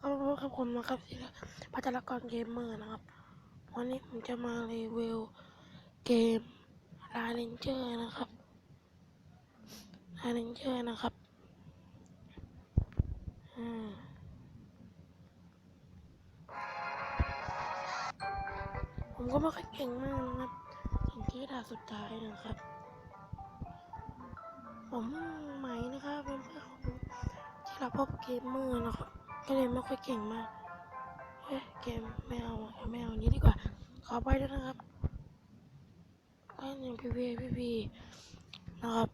ครับผมนะครับที่พัฒนากรเกมเมอร์นะครับ วันนี้ผมจะมารีวิวเกมลาเรนเจอร์นะครับลาเรนเจอร์นะครับอืมผมก็ไม่ค่อยเก่งมากนะครับถึงที่ด่าสุดท้ายนะครับ ผมใหม่นะครับเป็นเพื่อนของที่เราพบเกมเมอร์นะครับ ก็เลยไม่ค่อยเก่งมากเฮ้ยเกมไม่เอาไม่เอานี้ดีกว่า ขอไปด้วยนะครับอ้หนึ่งพีพีพีพีนะครับ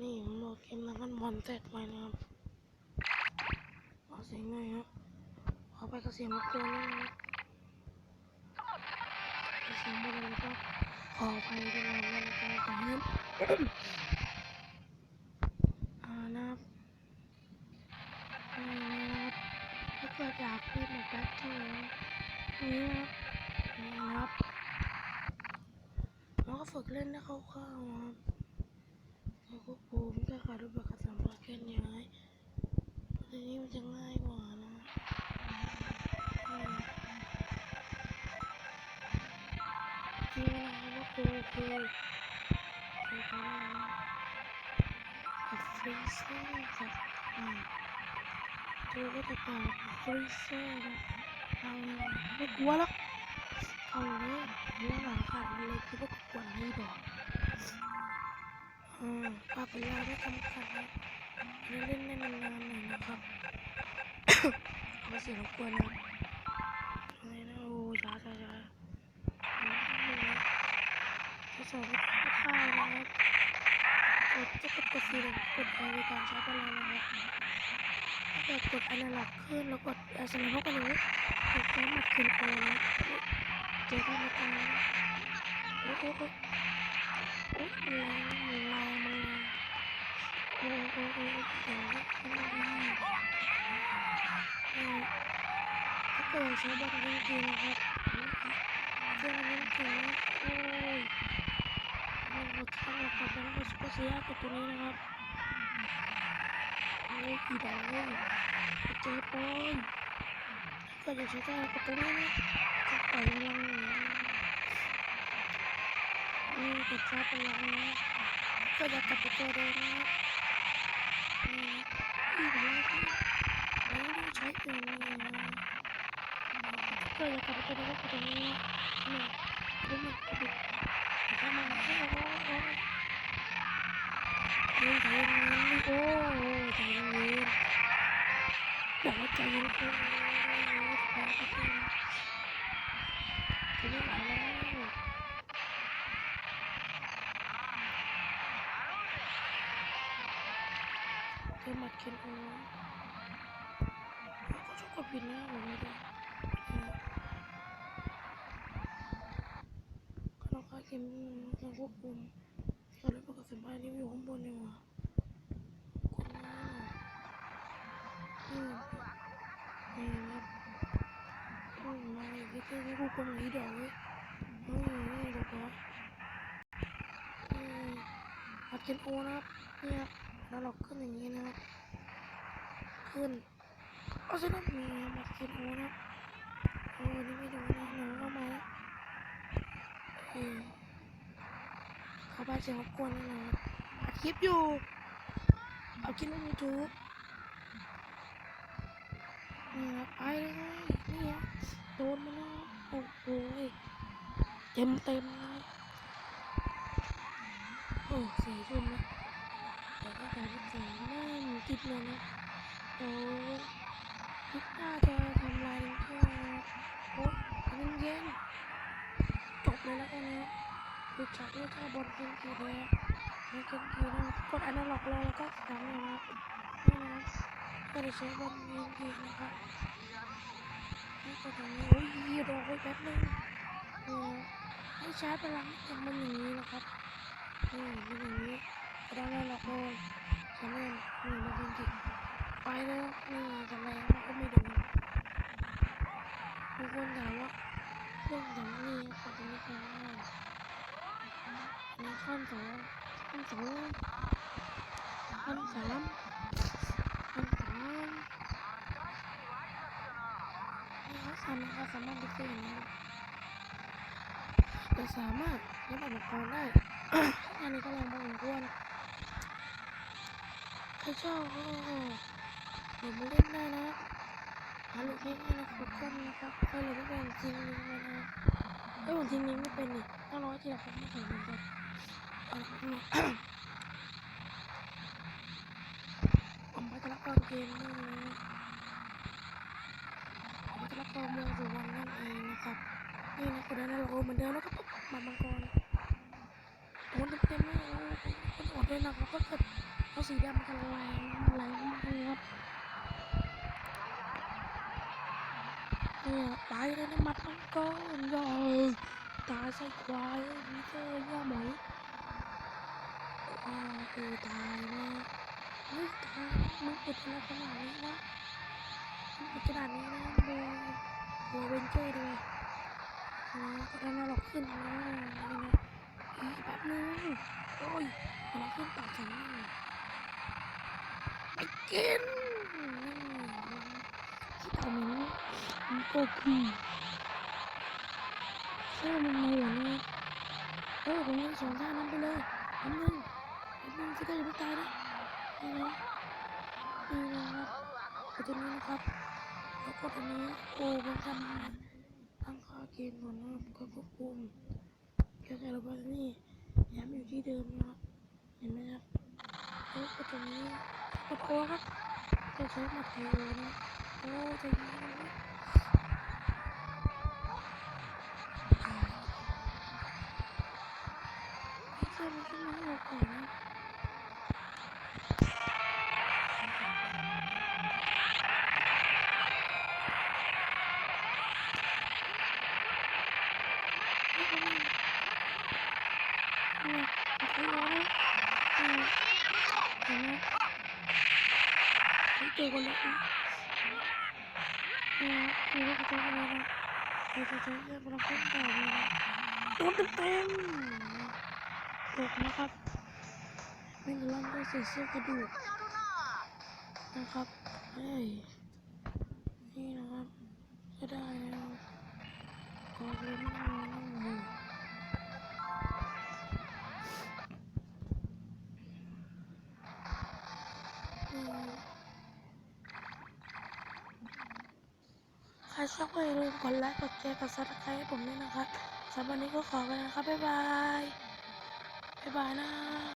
นี่ผมดเกมนักกันบอลเสร็จไปนะครับขอเสียงหน่อยครับขอไปกับเสียงรบกวนด้วยนะครับเสียงบนแล้ก็ขอไปด้วยนะครับขอให้าเกิดอยากพิมพ์แบบแป๊บเดียวนี่นะครับนี่นะครับแล้วก็ฝึกเล่นได้คร่าวๆนะครับแล้วก็ปูมก็ขาดรูปแบบกระสัมผัสเคลื่อนย้ายทีนี้มันจะง่ายกว่านะนี่นะครับก็คือคือคือกับฟรีเซอร์กับ ตัวก็จะต่อฟรีเซอร์เอาไม่กลัวหรอกเอาเลยเรื่องหลังขาดเลยคิดว่ากวนนี่บอกอ่าปากเวลาไม่จำกัดนเล่นเล่นได้นานๆหน่อยนะครับเอาเสียงรบกวนนะอะไรนะโอ้ช้าช้าช้าทดสอบข้าวนะครับกดจะกดกดสีเหลืองกดไปในการใช้พลังนะครับ กดกดอนาล็อกขึ้นแล้วกดเออสมัยพวกกันนี้กดแล้วหมัดขึ้นโอนนะเจอกันในตาโอ้โหโอ้โอ้มันแรงมันแรงมันแรงโอ้โหโอ้โหเดี๋ยวถ้าเกิดใช้บอลจริงๆนะครับเจ้ามันจริงโอ้ยมันหมดทางกับมันก็สุดเสียกับตัวนี้นะครับโอ้ยกี่ดาวเลยเจ๊ปอยก็อยากใช้ได้กับตัวนี้นะก็ปล่อยพลังนี่กดชาร์จพลังนะก็อยากกลับไปตัวเดิมนะนี่นี่พลังที่ไม่ได้ใช้เองนี่นะก็อยากกลับไปตัวเดิมก็ตัวนี้นะนี่ดูมั นกระดิกทำมันแค่ว่านี่ใจเย็นๆโอ้ใจเย็นๆ บอกว่าใจเย็นๆจะไม่ไหวแล้วเจอหมัดเคนโอก็ชอบกดผิดนะผมไม่ได้ก็ต้องค่าเกมต้องควบคุมเราได้ประกาศสัมภาษณ์นี้อยู่ข้างบนเนี่ยว่ะ ไม่ควบคุมอีดอกเว้ยอืมนี่เดี๋ยวก่อนอืมอัดเกมโอนะครับนี่ครับแล้วเราขึ้นอย่างนี้นะครับขึ้นเอาซะนั่นมีอัดเกมโอนะครับโอ้นี่ไม่ดูนะหนูเข้ามาแล้วเออเขาไปเสียงรบกวนนะอัดคลิปอยู่เอาคลิปลงยูทูบนี่ครับไปเลย โดนมาแล้วโอ้โหเต็มเต็มเลยโอ้สี่ทุ่มแล้วเดี๋ยวก็จะยี่สิบสองแม่นติดเลยนะโอ้คลิปหน้าจะทำลายแค่โอ้ยเย็นจบเลยแล้วกันนะดูจากที่ถ้าบนเป็นกีเลยไม่เป็นกีนะกดอันาล็อกเลยแล้วก็สามเลยนะนี่นะก็ได้ใช้บนเป็นกีนะครับ ตรงนี้โอ้ยรอไว้แป๊บนึงเออให้ชาร์จพลังให้มันอย่างนี้นะครับนี่มันอย่างนี้กดอนาล็อกเลยสามเลยนี่มาเป็นกีไปแล้วนี่ทำไมมันก็ไม่โดนบางคนถามว่าเรื่องอย่างนี้กดตรงนี้ไปได้มีขั้นสองขั้นสองขั้นสามขั้นสาม ทำนะครับสามารถดิเกอร์นะครับจะสามารถเล่นอุปกรณ์ได้ อันนี้ก็ลองพอสมควรใครชอบก็เดี๋ยวมาเล่นได้นะหาลูกเล่นให้นะทุกคนนะครับใครเลยไม่เป็นจริงลิงเลยนะเอ้ยผมทิ้งลิงไม่เป็นนี่ต้องร้อยทีละคนไม่เห็นเหมือนกันเอาละครับผมพัฒนารเกมนี่ากรเมืองสุวรรณนั่นเองนะครับนี่นะคนนั้นเราเหมือนเดิมแล้วก็มามังกรโอ้เต็มๆเลยโอ้คนอดเลยนะครับก็เกิดเอาสีดำกันแรงแรงมากเลยครับเนี่ยตายเลยนะมัดมังกรย่อตายใส่ควายนี่เจอย่าหมอยว้าวเออตายนะเฮ้ยตายมึงเปิดอะไรขนาดนี้วะ มึงเปิดาดนี้นะดูโรเวนเจอร์ด้วยนะก็ได้มาหลอกขึ้นนะนี่นะแป๊บนึงโอ้ยมาขึ้นปากฉันนี่ไม่กินที่ต่อนนี้มันก็คือเชื่อมันมาหัวนี่เออผมยังสองท่านั้นไปเลยแป๊บนึงแป๊บนึงจะได้ไม่ตายนะนี่นะนี่นะครับกดตัวนี้นะครับ แล้วกดตันนี้โอ้มันทำตั้งข้อเกมก่อนนะครับก็ควบคุมแค่แค่ระเบิดนี่ย้ำอยู่ที่เดิมนะครับเห็นไหมครับแล้วก็ตรงนี้กดโอครับจะใช้มาเทโอนะโอ้ใจะ เจอคนแล้วเนี่ยมีลูกกระจกอะไรนะเราจะใช้เรื่องพลังเครื่อต่อเลยนะโดนเต็มๆตกนะครับ ไม่งั้นเราได้เศษเสื้อกระดูกนะครับเฮ้ยนี่นะครับก็ได้แล้วกองเล่นนั่งนั่งอยู่ใค รชอบก็อย่าลืมกดไลค์กดแชร์กดซับสไครต์ให้ผมด้วยนะครับสำหรับวันนี้ก็ขอไปนะครับบ๊ายบายบ๊ายบายนะ